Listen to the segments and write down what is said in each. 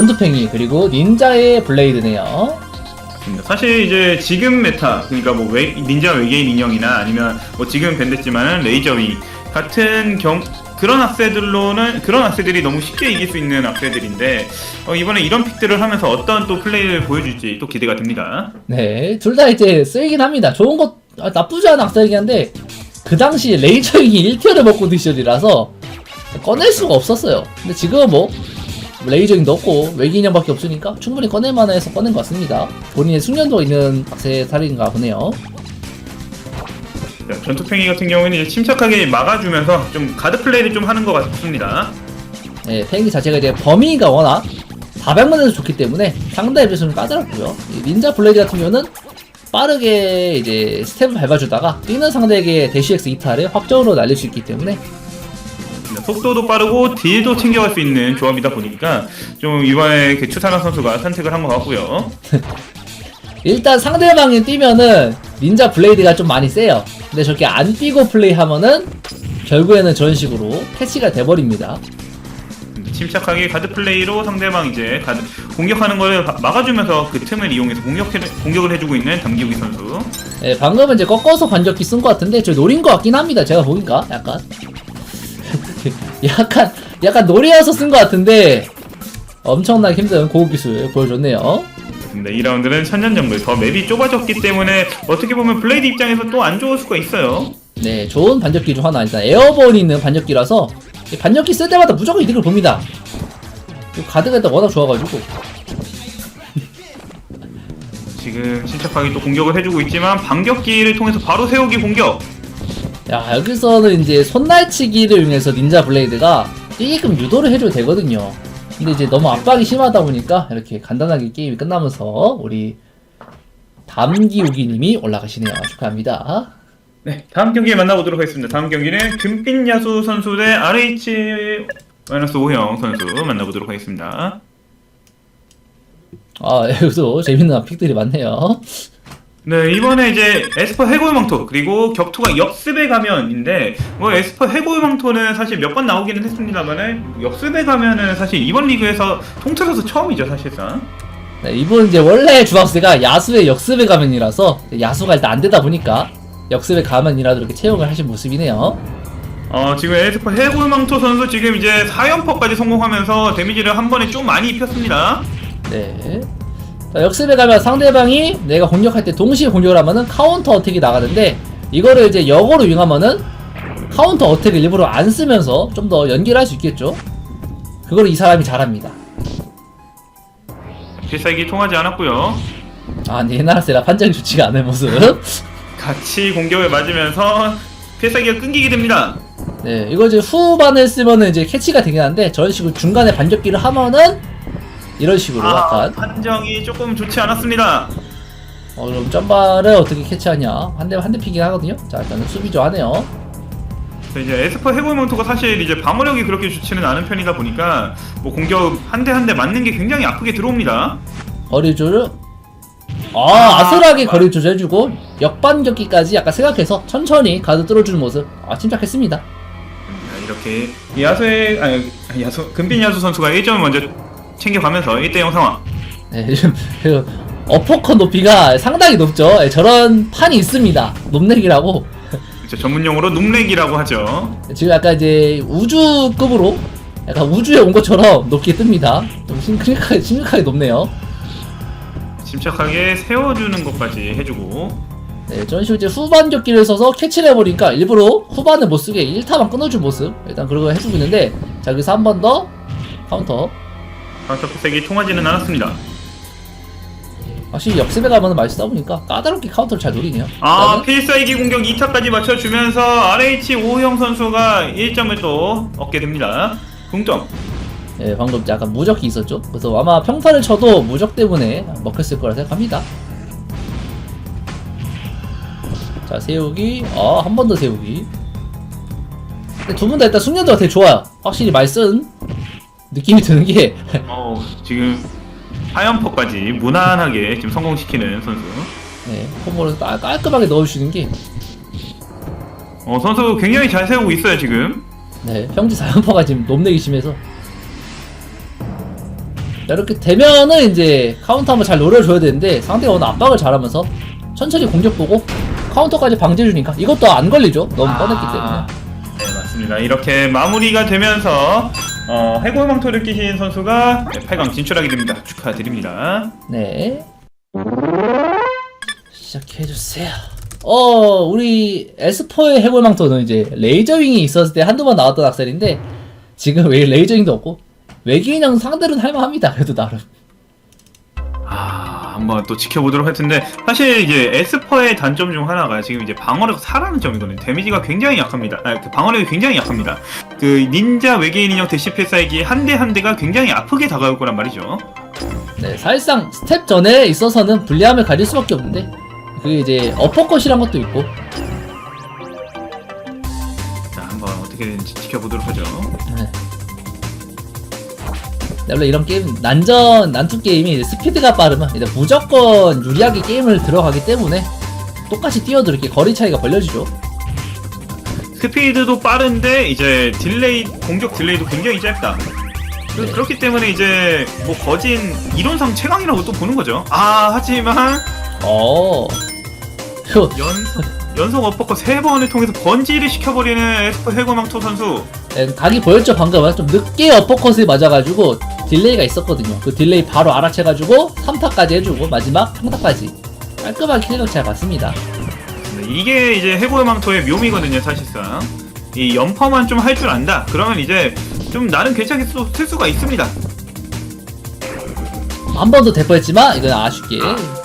전투팽이 그리고 닌자의 블레이드네요. 사실 이제 지금 메타 그러니까 뭐 외, 닌자 외계인 인형이나 아니면 뭐 지금 밴드지만은 레이저윙 같은 경 그런 악세들로는 그런 악세들이 너무 쉽게 이길 수 있는 악세들인데 어, 이번에 이런 픽들을 하면서 어떤 또 플레이를 보여줄지 또 기대가 됩니다. 네, 둘 다 이제 쓰이긴 합니다. 좋은 것 아, 나쁘지 않은 악사이긴 한데 그 당시 레이저잉이 1티어를 먹고 디셔이라서 꺼낼 수가 없었어요. 근데 지금은 뭐 레이저잉도 없고 외계인형밖에 없으니까 충분히 꺼낼만 해서 꺼낸 것 같습니다. 본인의 숙련도 있는 악세사리인가 보네요. 자, 전투팽이 같은 경우에는 이제 침착하게 막아주면서 좀 가드 플레이를 좀 하는 것 같습니다. 네, 팽이 자체가 이제 범위가 워낙 400만에서 좋기 때문에 상대에 비해서는 까다롭고요. 이 닌자 블레이드 같은 경우는 빠르게 이제 스텝을 밟아주다가 뛰는 상대에게 대시엑스 이탈을 확정으로 날릴 수 있기 때문에 속도도 빠르고 딜도 챙겨갈 수 있는 조합이다 보니까 좀 이번에 그 추사랑 선수가 선택을 한 것 같고요. 일단 상대방이 뛰면은 닌자 블레이드가 좀 많이 세요. 근데 저렇게 안 뛰고 플레이하면은 결국에는 저런 식으로 캐치가 돼버립니다. 침착하게 가드 플레이로 상대방 이제 가드 공격하는 바- 막아주면서 그 틈을 이용해서 공격해, 공격을 해주고 있는 담기욱이 선수. 예, 방금은 이제 꺾어서 반격기 쓴 것 같은데 저 노린 것 같긴 합니다. 제가 보니까 약간 약간 약간 노리어서 쓴 것 같은데 엄청나게 힘든 고급 기술 보여줬네요. 근데 2라운드는 천년정글 더 맵이 좁아졌기 때문에 어떻게 보면 블레이드 입장에서 또 안 좋을 수가 있어요. 네, 좋은 반격기 중 하나 일단 에어본이 있는 반격기라서 이 반격기 쓸 때마다 무조건 이득을 봅니다. 가드가 일단 워낙 좋아가지고 지금 침착하게 또 공격을 해주고 있지만 반격기를 통해서 바로 세우기 공격. 야 여기서는 이제 손날치기를 이용해서 닌자 블레이드가 뛰게끔 유도를 해줘도 되거든요 근데 이제 너무 압박이 심하다 보니까 이렇게 간단하게 게임이 끝나면서 우리 담기우기님이 올라가시네요 축하합니다 네, 다음 경기에 만나보도록 하겠습니다. 다음 경기는 금빛 야수 선수 대 RH 마이너스 5형 선수 만나보도록 하겠습니다. 아 여기도 재밌는 픽들이 많네요 네, 이번에 이제 에스퍼 해골 망토 그리고 격투가 역습의 가면인데 뭐 에스퍼 해골 망토는 사실 몇 번 나오기는 했습니다만은 역습의 가면은 사실 이번 리그에서 통틀어서 처음이죠 사실상. 네, 이분 이제 원래 주박스가 야수의 역습의 가면이라서 야수가 일단 안 되다 보니까 역습의 가면이라도 이렇게 채용을 하신 모습이네요 어 지금 에스퍼 해골 망토 선수 지금 이제 4연퍼까지 성공하면서 데미지를 한 번에 좀 많이 입혔습니다. 네. 자, 역습에 가면 상대방이 내가 공격할 때 동시에 공격을 하면은 카운터 어택이 나가는데 이거를 이제 역으로 이용하면은 카운터 어택을 일부러 안 쓰면서 좀 더 연기를 할 수 있겠죠. 그걸 이 사람이 잘합니다. 필살기 통하지 않았고요. 아, 근데 옛날 세라 판정이 좋지가 않은 모습. 같이 공격을 맞으면서 필살기가 끊기게 됩니다. 네, 이거 이제 후반에 쓰면은 이제 캐치가 되긴 한데 저런 식으로 중간에 반격기를 하면은 이런 식으로 아, 약간 판정이 조금 좋지 않았습니다. 어, 그럼 점바를 어떻게 캐치하냐 한 대 한 대 피긴 하거든요. 자, 일단은 수비 좋아하네요. 자, 이제 에스퍼 해골 몬토가 사실 이제 방어력이 그렇게 좋지는 않은 편이다 보니까 뭐 공격 한 대 한 대 맞는 게 굉장히 아프게 들어옵니다. 거리 조절 아, 아, 아슬하게 맞- 거리 조절해주고 역반격기까지 약간 생각해서 천천히 가드 뚫어주는 모습 아 침착했습니다 자, 이렇게 야수의 아니 야수 금빛 야수 선수가 1점을 먼저 챙겨가면서 1대0 상황. 네, 지금 그 어퍼컷 높이가 상당히 높죠. 예, 저런 판이 있습니다. 높내기라고. 그렇죠. 전문용어로 눔렉이라고 하죠. 지금 약간 이제 우주급으로 약간 우주에 온 것처럼 높게 뜹니다. 좀 심각하게, 심각하게 높네요. 침착하게 세워주는 것까지 해주고. 네, 저런 식으로 이제 후반 격기를 써서 캐치를 해버리니까 일부러 후반을 못 쓰게 1타만 끊어준 모습. 일단 그런 거 해주고 있는데 자 여기서 한 번 더 카운터 필살기 통하지는 않았습니다. 확실히 역습에 가면 많이 보니까 까다롭게 카운터를 잘 노리네요. 아 필살기 공격 2타까지 맞춰주면서 RH 오형 선수가 1점을 또 얻게 됩니다. 동점. 예, 방금 약간 무적이 있었죠. 그래서 아마 평타를 쳐도 무적 때문에 먹혔을 거라 생각합니다. 자 세우기, 아 한 번 더 세우기. 두 분 다 일단 숙련도가 되게 좋아요. 확실히 많이 쓴 느낌이 드는 게 어 지금 하연퍼까지 무난하게 지금 성공시키는 선수. 네, 콤보를 깔- 깔끔하게 넣어주시는 게 어 선수 굉장히 잘 세우고 있어요 지금. 네, 형제 사연퍼가 지금 높내기 심해서 이렇게 되면은 이제 카운터 한번 잘 노려줘야 되는데 상대가 오늘 압박을 잘하면서 천천히 공격 보고 카운터까지 방지해주니까 이것도 안 걸리죠. 너무 뻔했기 때문에. 네 맞습니다. 이렇게 마무리가 되면서 어, 해골 망토를 끼신 선수가 8강 진출하게 됩니다. 축하드립니다. 네. 시작해주세요. 어, 우리 에스퍼의 해골망토는 이제 레이저윙이 있었을 때 한두 번 나왔던 악셀인데, 지금 왜 레이저윙도 없고, 외계인형 상대로는 할만합니다. 그래도 나름. 아, 한번 또 지켜보도록 할 텐데 사실 이제 에스퍼의 단점 중 하나가 지금 이제 방어력 4라는 점이거든요. 데미지가 굉장히 약합니다. 아, 그 방어력이 굉장히 약합니다. 그 닌자 외계인 인형 대시 필살기 한대 한 대가 굉장히 아프게 다가올 거란 말이죠. 네, 사실상 스텝 전에 있어서는 불리함을 가질 수밖에 없는데, 그게 이제 어퍼컷이란 것도 있고, 자, 한번 어떻게 되는지 지켜보도록 하죠. 네. 네, 원래 이런 게임 난전 난투 게임이 스피드가 빠르면 이제 무조건 유리하게 게임을 들어가기 때문에 똑같이 뛰어도 이렇게 거리 차이가 벌려지죠. 스피드도 빠른데 이제 딜레이 공격 딜레이도 굉장히 짧다. 그, 네. 그렇기 때문에 이제 뭐 거진 이론상 최강이라고 또 보는 거죠. 아 하지만 어. 그, 연속 연속 어퍼컷 세 번을 통해서 번지를 시켜버리는 에스퍼 해골망토 선수. 예, 각이 보였죠 방금은 좀 늦게 어퍼컷을 맞아가지고 딜레이가 있었거든요. 그 딜레이 바로 알아채가지고 3타까지 해주고 마지막 평타까지 깔끔하게 킬각 잘 봤습니다. 네, 이게 이제 해골 망토의 묘미거든요 사실상. 이 연퍼만 좀 할 줄 안다. 그러면 이제 좀 나름 괜찮게 쓸- 쓸 수가 있습니다. 한 번 더 대포했지만 이건 아쉽게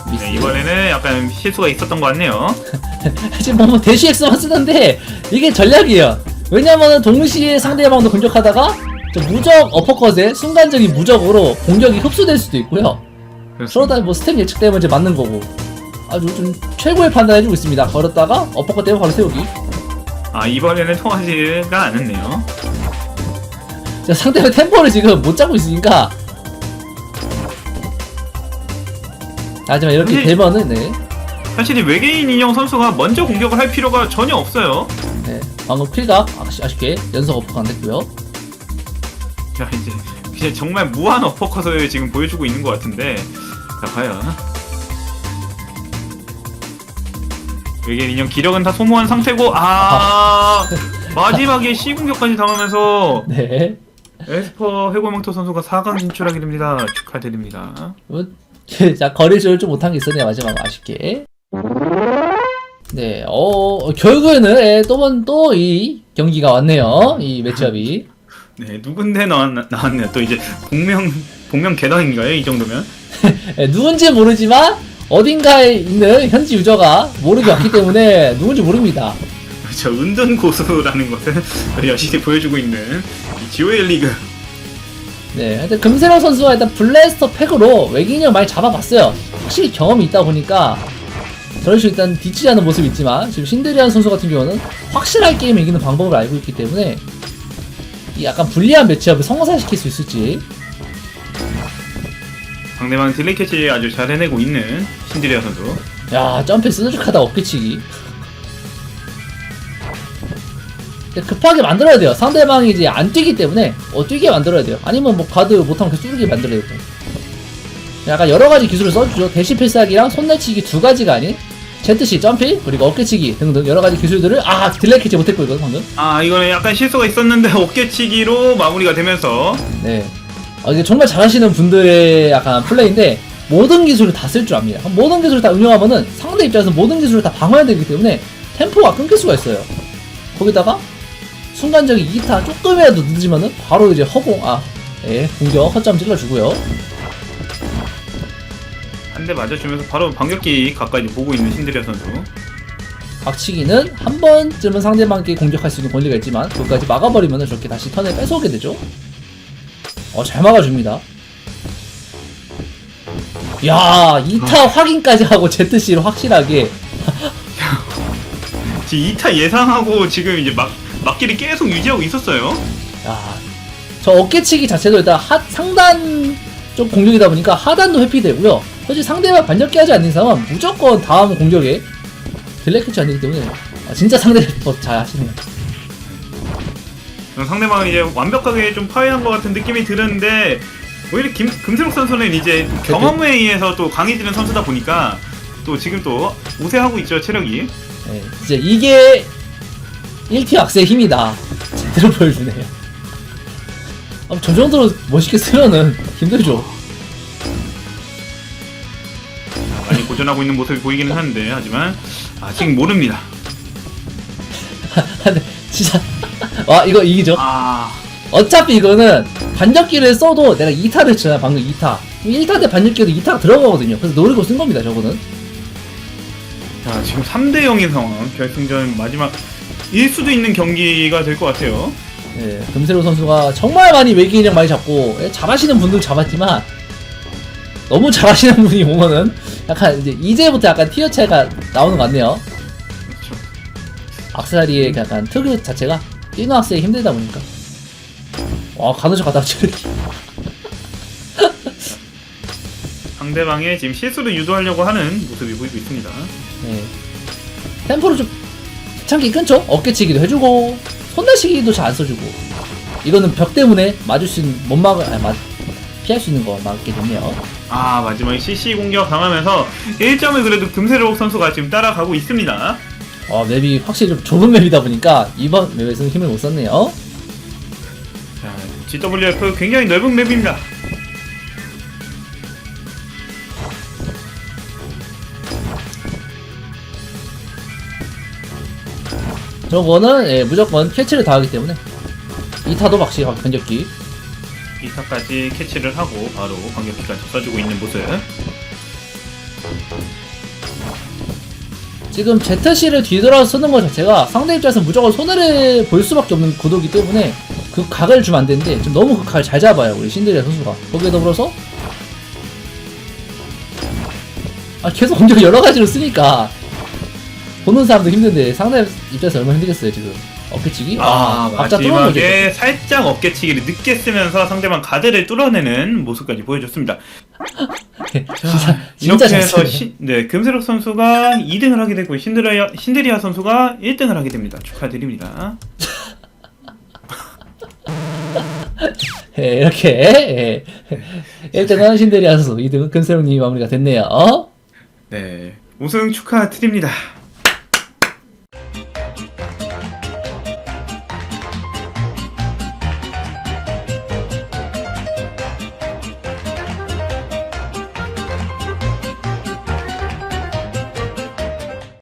미스. 네, 이번에는 약간 실수가 있었던 것 같네요. 지금 뭐 대시엑스만 쓰는데 이게 전략이에요. 왜냐면은 동시에 상대방도 공격하다가 저 무적 어퍼컷에 순간적인 무적으로 공격이 흡수될 수도 있고요. 그러다 뭐 스텝 예측 때문에 이제 맞는 거고. 아주 좀 최고의 판단 해주고 있습니다. 걸었다가 어퍼컷 때문에 바로 세우기. 아 이번에는 통하지가 않았네요. 자, 상대방 템포를 지금 못 잡고 있으니까. 하지만 이렇게 근데- 되면은 네, 사실 이 외계인 인형 선수가 먼저 공격을 할 필요가 전혀 없어요. 네 방금 킬각 아쉽- 아쉽게 연속 어퍼컷 안 됐고요. 자 이제 그냥 정말 무한 어퍼컷을 지금 보여주고 있는 것 같은데 자 과연 외계인 인형 기력은 다 소모한 상태고 아 마지막에 C 공격까지 당하면서 네. 에스퍼 해골망토 선수가 4강 진출하게 됩니다. 축하드립니다. 뭐, 자, 거리를 좀 못한 게 있었네요, 마지막 아쉽게. 네, 어, 결국에는, 예, 또 번, 또이 경기가 왔네요. 이 매치업이. 네 누군데 나왔, 나왔네요. 또 이제 복명 복명 개당인가요? 이 정도면? 예, 누군지 모르지만, 어딘가에 있는 현지 유저가 모르게 왔기 때문에 누군지 모릅니다. 저 은둔 고수라는 것을 여실히 보여주고 있는 이 지오엘 리그. 네, 하여튼 금세랑 선수가 일단 블래스터 팩으로 외계인을 많이 잡아봤어요. 확실히 경험이 있다 보니까 저런 식으로 일단 뒤치지 않는 모습이 있지만 지금 신데리안 선수 같은 경우는 확실하게 게임을 이기는 방법을 알고 있기 때문에 이 약간 불리한 매치업을 성사시킬 수 있을지. 상대방 딜레이 캐치 아주 잘 해내고 있는 신디리아 선수. 야 점프 쓰드득하다 어깨치기. 근데 급하게 만들어야 돼요. 상대방이 이제 안 뛰기 때문에 어 뛰게 만들어야 돼요. 아니면 뭐 가드 못하면 계속 뚫게 만들어야 되고. 약간 여러가지 기술을 써주죠. 대시 필살기랑 손내치기 두 가지가 아닌 ZC 점피 그리고 어깨치기 등등 여러 가지 기술들을 아 캐치 못했고 이거 방금 아 이거는 약간 실수가 있었는데 어깨치기로 마무리가 되면서 네. 어, 이게 정말 잘하시는 분들의 약간 플레이인데 모든 기술을 다 쓸 줄 압니다. 그럼 모든 기술을 다 응용하면은 상대 입장에서 모든 기술을 다 방어해야 되기 때문에 템포가 끊길 수가 있어요. 거기다가 순간적인 2타 조금이라도 늦으면은 바로 이제 허공 아 예, 공격 허점 찔러주고요. 한 대 맞아주면서 바로 반격기 가까이 보고 있는 신디리아 선수. 박치기는 한 번쯤은 상대방께 공격할 수 있는 권리가 있지만 그것까지 막아버리면은 저렇게 다시 턴을 뺏어오게 되죠. 어, 잘 막아줍니다. 야, 2타 확인까지 하고 ZC로 확실하게 지금 2타 예상하고 지금 이제 막 막기를 계속 유지하고 있었어요. 야, 저 어깨치기 자체도 일단 하, 상단 쪽 공격이다 보니까 하단도 회피되고요. 사실 상대가 반격기 하지 않는 이상은 무조건 다음 공격에 딜레 캐치 안 되기 때문에 아, 진짜 상대를 더잘 하시네요. 상대방은 이제 완벽하게 좀 파괴한 것 같은 느낌이 드는데 오히려 김, 금세록 선수는 이제 경험에 의해서 또 강해지는 선수다 보니까 또 지금 또 우세하고 있죠 체력이 예, 진짜 이게 1티 악세의 힘이다. 제대로 보여주네요. 아, 저 정도로 멋있게 쓰면은 힘들죠. 많이 고전하고 있는 모습이 보이기는 하는데 하지만 아직 모릅니다. 근데 진짜. 와 이거 이기죠. 아. 어차피 이거는 반격기를 써도 내가 2타를 치잖아 방금 2타. 1타 때 반격기도 2타가 들어가거든요. 그래서 노리고 쓴 겁니다 저거는. 자, 지금 3대 0의 상황. 결승전 마지막 일 수도 있는 경기가 될 것 같아요. 예, 금세로 선수가 정말 많이 외계인형 많이 잡고 예, 잘하시는 분들 잡았지만 너무 잘하시는 분이 오면은 약간 이제 이제부터 약간 티어 차이가 나오는 것 같네요 그렇죠. 악세사리의 약간 특유 자체가 뛰는 악세에 힘들다 보니까 와 가능적 가다 치르기 상대방의 지금 실수를 유도하려고 하는 모습이 보이고 있습니다 예. 템포를 좀 귀찮게 끊죠? 어깨치기도 해주고 손대시기도 잘 안 써주고 이거는 벽 때문에 맞을 수 있는 못 막을 아니 맞 피할 수 있는 거 맞게 됐네요 아 마지막에 CC 공격 당하면서 1점을 그래도 금세록 선수가 지금 따라가고 있습니다. 어 맵이 확실히 좀 좁은 맵이다 보니까 이번 맵에서는 힘을 못 썼네요. 자 GWF 굉장히 넓은 맵입니다. 저거는 예, 무조건 캐치를 다 하기 때문에 2타도 확실히 막 변격기 2타까지 캐치를 하고 바로 반격기까지 써주고 있는 모습. 지금 ZC를 뒤돌아서 쓰는 것 자체가 상대 입장에서 무조건 손해를 볼 수밖에 없는 구도기 때문에 그 각을 주면 안 되는데 지금 너무 그 각을 잘 잡아요 우리 신데렐라 선수가. 거기에 더불어서? 아 계속 공격 여러 가지로 쓰니까 보는 사람도 힘든데 상대 입장에서 얼마나 힘들겠어요 지금 어깨치기 아, 박자 거죠 마지막에 살짝 어깨치기를 늦게 쓰면서 상대방 가드를 뚫어내는 모습까지 보여줬습니다. 진짜 진짜 이렇게 잘 해서 쓰네 신, 네, 금세록 선수가 2등을 하게 되고 신데리아, 신데리아 선수가 1등을 하게 됩니다. 축하드립니다. 예, 이렇게 예. 1등은 신데리아 선수 2등은 금세롱님이 마무리가 됐네요 네, 우승 축하드립니다.